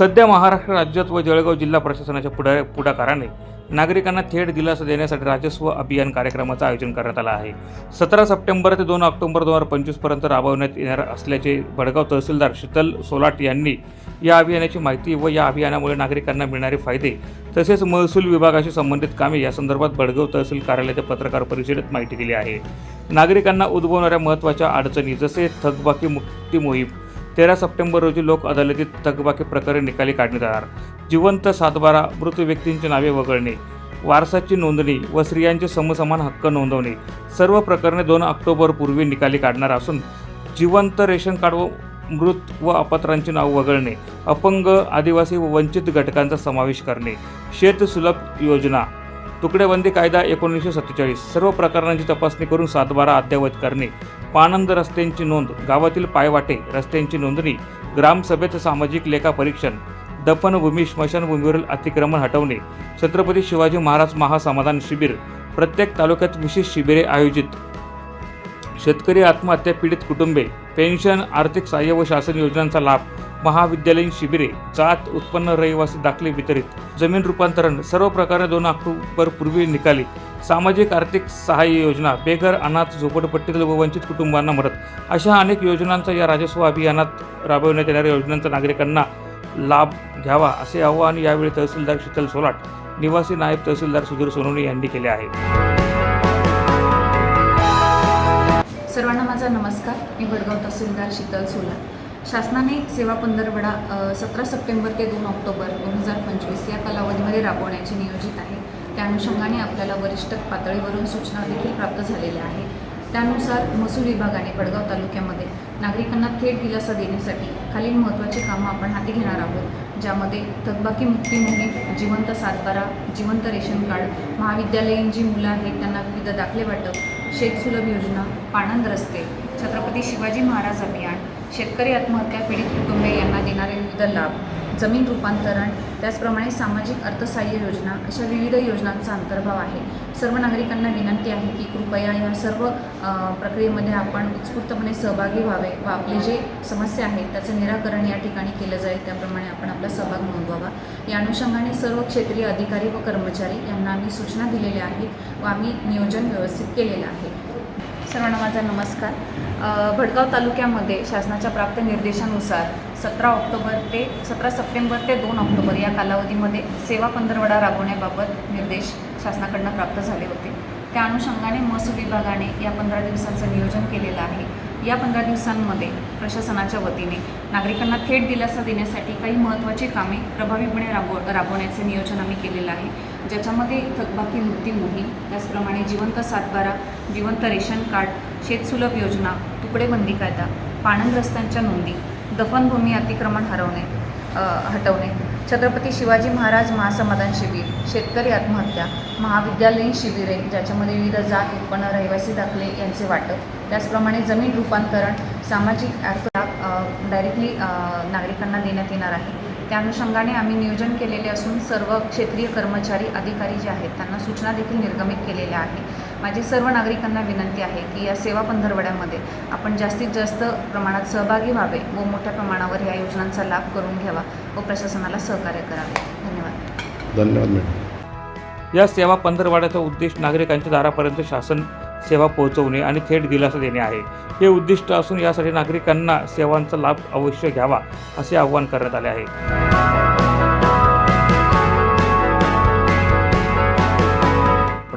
सध्या महाराष्ट्र राज्यात व जळगाव जिल्हा प्रशासनाच्या पुढा पुढाकाराने नागरिकांना थेट दिलासा देण्यासाठी राजस्व अभियान कार्यक्रमाचं आयोजन करण्यात आलं आहे. सतरा सप्टेंबर ते दोन ऑक्टोबर दोन हजार पंचवीसपर्यंत राबवण्यात येणार असल्याचे भडगाव तहसीलदार शीतल सोलाट यांनी या अभियानाची माहिती व या अभियानामुळे नागरिकांना मिळणारे फायदे तसेच महसूल विभागाशी संबंधित कामे या संदर्भात भडगाव तहसील कार्यालयाच्या पत्रकार परिषदेत माहिती दिली आहे. नागरिकांना उद्भवणाऱ्या महत्त्वाच्या अडचणी जसे थकबाकी मुक्ती मोहीम तेरा सप्टेंबर रोजी लोक अदालतीत थकबाकी प्रकरण निकाली काढण्यात येणार. जिवंत सातबारा मृत व्यक्तींची नावे वगळणे वारसाची नोंदणी व स्त्रियांचे समसमान हक्क नोंदवणे सर्व प्रकरणे दोन ऑक्टोबरपूर्वी निकाली काढणार असून जिवंत रेशन कार्ड व मृत व अपत्रांची नाव वगळणे अपंग आदिवासी व वंचित घटकांचा समावेश करणे शेत सुलभ योजना तुकडेबंदी कायदा एकोणीसशे सत्तेचाळीस सर्व प्रकरणांची तपासणी करून सातबारा अद्ययावत करणे पाणंद रस्त्यांची नोंद गावातील पायवाटे रस्त्यांची नोंदणी ग्रामसभेत सामाजिक लेखा परीक्षण दफनभूमी स्मशानभूमीवरील अतिक्रमण हटवणे छत्रपती शिवाजी महाराज महासमाधान शिबिर प्रत्येक तालुक्यात विशेष शिबिरे आयोजित. शेतकरी आत्महत्या पीडित कुटुंबे पेन्शन आर्थिक सहाय्य व शासन योजनांचा लाभ महाविद्यालयीन शिबिरे जात उत्पन्न रहिवासी दाखले वितरित जमीन रूपांतरण सर्व प्रकारे दोन ऑक्टोबर पूर्वी निकाली. सामाजिक आर्थिक सहाय्य योजना बेघर अनाथ झोपडपट्टीतील व वंचित कुटुंबांना मदत. अशा अनेक योजनांचा या राजस्व अभियानात राबविण्यात येणाऱ्या योजनांचा नागरिकांना लाभ घ्यावा असे आवाहन यावेळी तहसीलदार शीतल सोलाट निवासी नायब तहसीलदार सुधीर सोनवणे यांनी केले आहे. सर्वांना माझा नमस्कार. मी वडगाव तहसीलदार शीतल सोलाट. शासनाने सेवा पंधरवडा सतरा सप्टेंबर ते दोन ऑक्टोबर दोन हजार पंचवीस या कालावधीमध्ये राबवण्याचे नियोजित आहे. त्या अनुषंगाने आपल्याला वरिष्ठ पातळीवरून सूचना देखील प्राप्त झालेल्या आहे त्यानुसार महसूल विभागाने वडगाव तालुक्यामध्ये नागरिकांना थेट दिलासा देण्यासाठी खालील महत्त्वाची कामं आपण हाती घेणार आहोत ज्यामध्ये थकबाकी मुक्ती मोहीम जिवंत सातबारा जिवंत रेशन कार्ड महाविद्यालयीन जी मुलं आहेत त्यांना विविध दाखले वाटप शेतसुलभ योजना पाणंद रस्ते छत्रपती शिवाजी महाराज अभियान शेतकरी आत्महत्या पीडित कुटुंबे यांना देणारे विविध लाभ. जमीन रूपांतरण त्याचप्रमाणे सामाजिक अर्थसहाय्य योजना अशा विविध योजनांचा अंतर्भाव आहे. सर्व नागरिकांना विनंती आहे की कृपया या सर्व प्रक्रियेमध्ये आपण उत्स्फूर्तपणे सहभागी व्हावे व आपली जे समस्या आहेत त्याचं निराकरण या ठिकाणी केलं जाईल. त्याप्रमाणे आपण आपला सहभाग नोंदवावा. या अनुषंगाने सर्व क्षेत्रीय अधिकारी व कर्मचारी यांना आम्ही सूचना दिलेल्या आहेत व आम्ही नियोजन व्यवस्थित केलेलं आहे. सर्वांना माझा नमस्कार. भडगाव तालुक्यामध्ये शासनाच्या प्राप्त निर्देशानुसार सतरा ऑक्टोबर ते सतरा सप्टेंबर ते दोन ऑक्टोबर या कालावधीमध्ये सेवा पंधरवडा राबवण्याबाबत निर्देश शासनाकडनं प्राप्त झाले होते. त्या अनुषंगाने महसूल विभागाने या पंधरा दिवसांचं नियोजन केलेलं आहे. या पंधरा दिवसांमध्ये प्रशासनाच्या वतीने नागरिकांना थेट दिलासा देण्यासाठी काही महत्त्वाची कामे प्रभावीपणे राबव राबवण्याचे नियोजन आम्ही केलेलं आहे. ज्याच्यामध्ये थकबाकी मुक्ती मोहीम त्याचप्रमाणे जिवंत सातबारा जिवंत रेशन कार्ड शेतसुलभ योजना तुकडेबंदी कायदा पाणंद रस्त्यांच्या नोंदी दफनभूमी अतिक्रमण हरवणे हटवणे छत्रपती शिवाजी महाराज महासमाधान शिबिर शेतकरी आत्महत्या महाविद्यालयीन शिबिरे ज्याच्यामध्ये विविध जात उत्पन्न रहिवासी दाखले यांचे वाटप. त्याचप्रमाणे जमीन रूपांतरण सामाजिक अर्थ डायरेक्टली नागरिकांना देण्यात येणार आहे. त्या अनुषंगाने आम्ही नियोजन केलेले असून सर्व क्षेत्रीय कर्मचारी अधिकारी जे आहेत त्यांना सूचना देखील निर्गमित केलेल्या आहे माझी सर्व नागरिकांना विनंती आहे की या सेवा पंधरवड्यामध्ये आपण जास्तीत जास्त प्रमाणात सहभागी व्हावे व मोठ्या प्रमाणावर या योजनांचा लाभ करून घ्यावा व प्रशासनाला सहकार्य करावे. धन्यवाद. धन्यवाद मॅडम. या सेवा पंधरवाड्याचा उद्देश नागरिकांच्या दारापर्यंत शासन सेवा पोहोचवणे आणि थेट दिलासा देणे आहे. हे उद्दिष्ट असून यासाठी नागरिकांना सेवांचा लाभ अवश्य घ्यावा असे आवाहन करण्यात आले आहे.